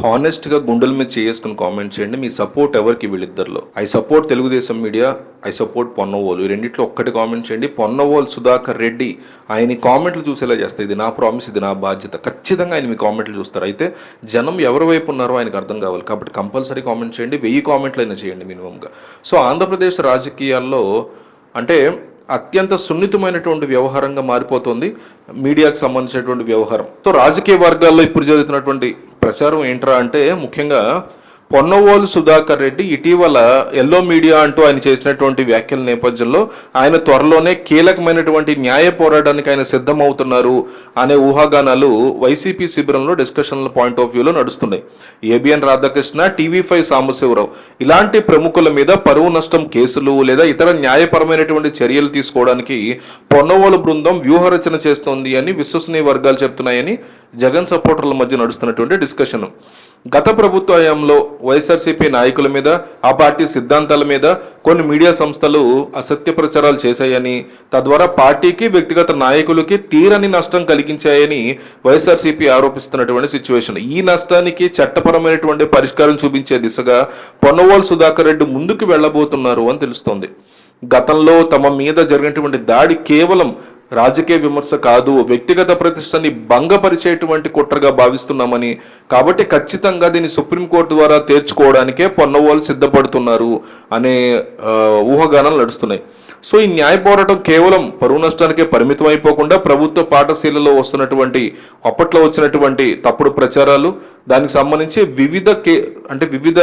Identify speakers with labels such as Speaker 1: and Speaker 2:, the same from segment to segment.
Speaker 1: హానెస్ట్గా గుండెల మీద చేసుకుని కామెంట్ చేయండి. మీ సపోర్ట్ ఎవరికి వీళ్ళిద్దరిలో? I support Telugu Desam media I support Ponnavolu. ఈ రెండిట్లో ఒక్కటి కామెంట్ చేయండి. పొన్నవోలు సుధాకర్ రెడ్డి ఆయన కామెంట్లు చూసేలా చేస్తాయి. ఇది నా ప్రామిస్ ఇది నా బాధ్యత. ఖచ్చితంగా ఆయన మీ కామెంట్లు చూస్తారు. అయితే జనం ఎవరి వైపు ఉన్నారో ఆయనకు అర్థం కావాలి. కాబట్టి కంపల్సరీ కామెంట్ చేయండి. వెయ్యి కామెంట్లు అయినా చేయండి మినిమంగా. సో ఆంధ్రప్రదేశ్ రాజకీయాల్లో అంటే అత్యంత సున్నితమైనటువంటి వ్యవహారంగా మారిపోతుంది. మీడియాకు సంబంధించినటువంటి వ్యవహారం. సో రాజకీయ వర్గాల్లో ఇప్పుడు జరుగుతున్నటువంటి ప్రచారం ఏంట్రా అంటే ముఖ్యంగా పొన్నవోలు సుధాకర్ రెడ్డి ఇటీవల ఎల్లో మీడియా అంటూ ఆయన చేసినటువంటి వ్యాఖ్యల నేపథ్యంలో ఆయన త్వరలోనే కీలకమైనటువంటి న్యాయ పోరాటానికి ఆయన సిద్ధమవుతున్నారు అనే ఊహాగానాలు వైసీపీ శిబిరంలో డిస్కషన్ల పాయింట్ ఆఫ్ వ్యూలో నడుస్తున్నాయి. ABN Radhakrishna TV five Sambasiva Rao ఇలాంటి ప్రముఖుల మీద పరువు నష్టం కేసులు లేదా ఇతర న్యాయపరమైనటువంటి చర్యలు తీసుకోవడానికి పొన్నవోలు బృందం వ్యూహరచన చేస్తోంది అని విశ్వసనీయ వర్గాలు చెప్తున్నాయని జగన్ సపోర్టర్ల మధ్య నడుస్తున్నటువంటి డిస్కషన్. గత ప్రభుత్వ హయాంలో వైఎస్ఆర్సీపీ నాయకుల మీద ఆ పార్టీ సిద్ధాంతాల మీద కొన్ని మీడియా సంస్థలు అసత్య ప్రచారాలు చేశాయని తద్వారా పార్టీకి వ్యక్తిగత నాయకులకి తీరని నష్టం కలిగించాయని వైఎస్ఆర్సీపీ ఆరోపిస్తున్నటువంటి సిచ్యువేషన్ ఈ నష్టానికి చట్టపరమైనటువంటి పరిష్కారం చూపించే దిశగా పొన్నవోలు సుధాకర్ రెడ్డి ముందుకు వెళ్ళబోతున్నారు అని తెలుస్తోంది. గతంలో తమ మీద జరిగినటువంటి దాడి కేవలం రాజకీయ విమర్శ కాదు వ్యక్తిగత ప్రతిష్టని భంగపరిచేటువంటి కుట్రగా భావిస్తున్నామని. కాబట్టి ఖచ్చితంగా దీన్ని సుప్రీంకోర్టు ద్వారా తేర్చుకోవడానికే పొన్నవాళ్ళు సిద్ధపడుతున్నారు అనే ఊహాగానాలు నడుస్తున్నాయి. సో ఈ న్యాయ పోరాటం కేవలం పరువు నష్టానికే పరిమితం అయిపోకుండా ప్రభుత్వ పాఠశాలలో వస్తున్నటువంటి అప్పట్లో వచ్చినటువంటి తప్పుడు ప్రచారాలు దానికి సంబంధించి వివిధ కే అంటే వివిధ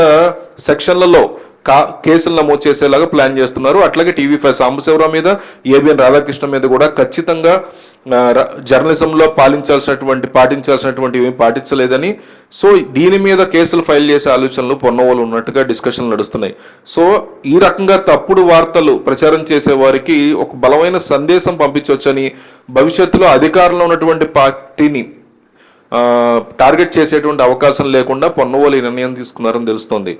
Speaker 1: సెక్షన్లలో కా కేసులు నమోదు చేసేలాగా ప్లాన్ చేస్తున్నారు. అట్లాగే టీవీ ఫైవ్ సాంబశివరావు మీద ఏబిఎన్ రాధాకృష్ణ మీద కూడా ఖచ్చితంగా జర్నలిజంలో పాలించాల్సినటువంటి పాటించాల్సినటువంటి ఏమి పాటించలేదని. సో దీని మీద కేసులు ఫైల్ చేసే ఆలోచనలు పొన్నవాళ్ళు ఉన్నట్టుగా డిస్కషన్లు నడుస్తున్నాయి. సో ఈ రకంగా తప్పుడు వార్తలు ప్రచారం చేసే వారికి ఒక బలమైన సందేశం పంపించవచ్చని భవిష్యత్తులో అధికారంలో ఉన్నటువంటి పార్టీని టార్గెట్ చేసేటువంటి అవకాశం లేకుండా పొన్నవోలు ఈ నిర్ణయం తీసుకున్నారని తెలుస్తోంది.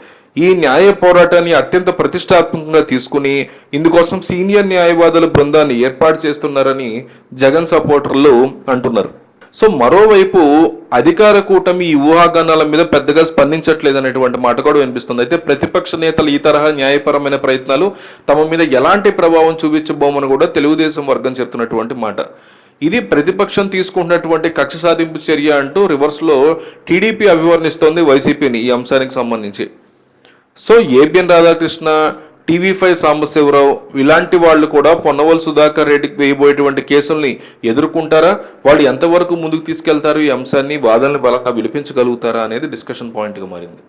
Speaker 1: ఈ న్యాయ పోరాటాన్ని అత్యంత ప్రతిష్టాత్మకంగా తీసుకుని ఇందుకోసం సీనియర్ న్యాయవాదుల బృందాన్ని ఏర్పాటు చేస్తున్నారని జగన్ సపోర్టర్లు అంటున్నారు. సో మరోవైపు అధికార కూటమి ఈ ఊహాగానాల మీద పెద్దగా స్పందించట్లేదు అనేటువంటి మాట కూడా వినిపిస్తుంది. అయితే ప్రతిపక్ష నేతలు ఈ తరహా న్యాయపరమైన ప్రయత్నాలు తమ మీద ఎలాంటి ప్రభావం చూపించబోమని కూడా తెలుగుదేశం వర్గం చెప్తున్నటువంటి మాట. ఇది ప్రతిపక్షం తీసుకుంటున్నటువంటి కక్ష సాధింపు చర్య అంటూ రివర్స్లో టీడీపీ అభివర్ణిస్తోంది వైసీపీని ఈ అంశానికి సంబంధించి. So ABN Radhakrishna TV five Sambasiva Rao ఇలాంటి వాళ్ళు కూడా పొన్నవల్ సుధాకర్ రెడ్డికి వేయబోయేటువంటి కేసుల్ని ఎదుర్కొంటారా? వాళ్ళు ఎంతవరకు ముందుకు తీసుకెళ్తారు? ఈ అంశాన్ని వాదనలు బలంగా విలిపించగలుగుతారా అనేది డిస్కషన్ పాయింట్గా మారింది.